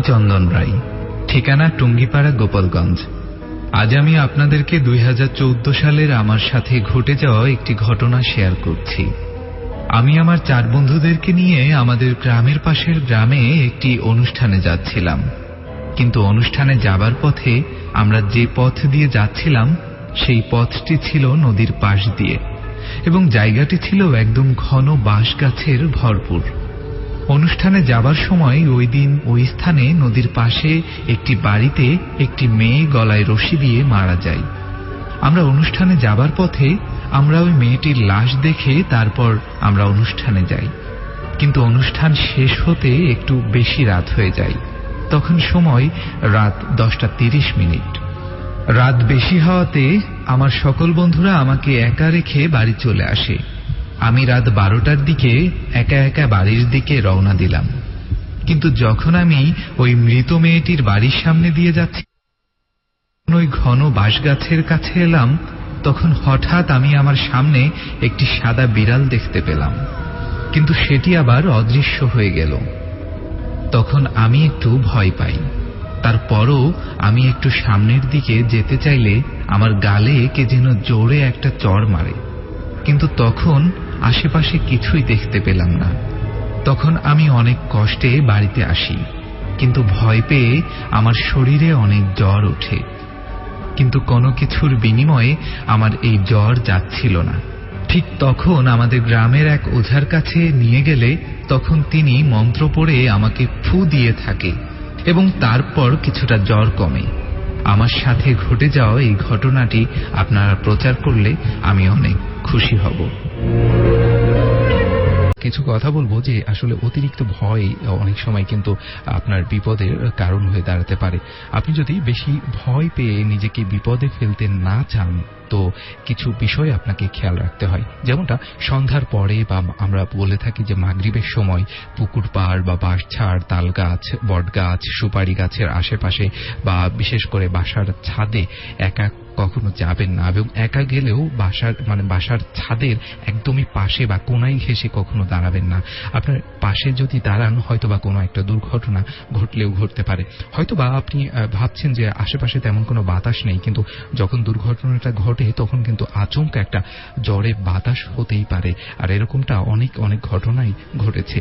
চন্দন রায় ঠিকানা টুঙ্গিপাড়া গোপালগঞ্জ। আজ আমি আপনাদেরকে দুই হাজার চৌদ্দ সালের আমার সাথে ঘটে যাওয়া একটি ঘটনা শেয়ার করছি। আমি আমার চার বন্ধুদেরকে নিয়ে আমাদের গ্রামের পাশের গ্রামে একটি অনুষ্ঠানে যাচ্ছিলাম। কিন্তু অনুষ্ঠানে যাবার পথে আমরা যে পথ দিয়ে যাচ্ছিলাম, সেই পথটি ছিল নদীর পাশ দিয়ে এবং জায়গাটি ছিল একদম ঘন বাঁশ গাছের ভরপুর। অনুষ্ঠানে যাবার সময় ওই দিন ওই স্থানে নদীর পাশে একটি বাড়িতে একটি মেয়ে গলায় রশি দিয়ে মারা যায়। আমরা অনুষ্ঠানে যাবার পথে আমরা ওই মেয়েটির লাশ দেখে তারপর আমরা অনুষ্ঠানে যাই। কিন্তু অনুষ্ঠান শেষ হতে একটু বেশি রাত হয়ে যায়। তখন সময় রাত দশটা তিরিশ মিনিট। রাত বেশি হওয়াতে আমার সকল বন্ধুরা আমাকে একা রেখে বাড়ি চলে আসে। আমি রাত বারোটার দিকে একা একা বাড়ির দিকে রওনা দিলাম। কিন্তু যখন আমি ওই মৃত মেয়েটির বাড়ির সামনে দিয়ে যাচ্ছি ওই ঘন বাঁশগাছের কাছে এলাম, তখন হঠাৎ আমি আমার সামনে একটি সাদা বিড়াল দেখতে পেলাম। কিন্তু সেটি আবার অদৃশ্য হয়ে গেল। তখন আমি একটু ভয় পাই। তারপরও আমি একটু সামনের দিকে যেতে চাইলে আমার গালে কে যেন জোরে একটা চড় মারে। কিন্তু তখন আশেপাশে কিছুই দেখতে পেলাম না। তখন আমি অনেক কষ্টে বাড়িতে আসি, কিন্তু ভয় পেয়ে আমার শরীরে অনেক জ্বর ওঠে। কিন্তু কোনো কিছুর বিনিময়ে আমার এই জ্বর যাচ্ছিল না। ঠিক তখন আমাদের গ্রামের এক ওঝার কাছে নিয়ে গেলে তখন তিনি মন্ত্র পড়ে আমাকে ফু দিয়ে থাকে এবং তারপর কিছুটা জ্বর কমে। আমার সাথে ঘটে যাওয়া এই ঘটনাটি আপনারা প্রচার করলে আমি অনেক খুশি হব। কিছু কথা বলব যে আসলে অতিরিক্ত ভয় অনেক সময় কিন্তু আপনার বিপদের কারণ হয়ে দাঁড়াতে পারে। আপনি যদি বেশি ভয় পেয়ে নিজেকে বিপদে ফেলতে না চান তো কিছু বিষয় আপনাকে খেয়াল রাখতে হয়। যেমনটা, সন্ধ্যার পরে বা আমরা বলে থাকি যে মাগরিবের সময় পুকুর পাড় বা বাঁশঝাড় তাল গাছ, বট গাছ, সুপারি গাছের আশেপাশে বা বিশেষ করে বাসার ছাদে একা কখনো যাবেন না এবং একা গেলেও বাসার মানে বাসার ছাদের একদমই পাশে বা কোনায় ঘেসে কখনো দাঁড়াবেন না। আপনার পাশে যদি দাঁড়ান হয়তো বা কোনো একটা দুর্ঘটনা ঘটলেও ঘটতে পারে। হয়তো বা আপনি ভাবছেন যে আশেপাশে তেমন কোনো বাতাস নেই, কিন্তু যখন দুর্ঘটনাটা ঘটে তখন কিন্তু আচমকা একটা জ্বরে বাতাস হতেই পারে। আর এরকমটা অনেক অনেক ঘটনাই ঘটেছে।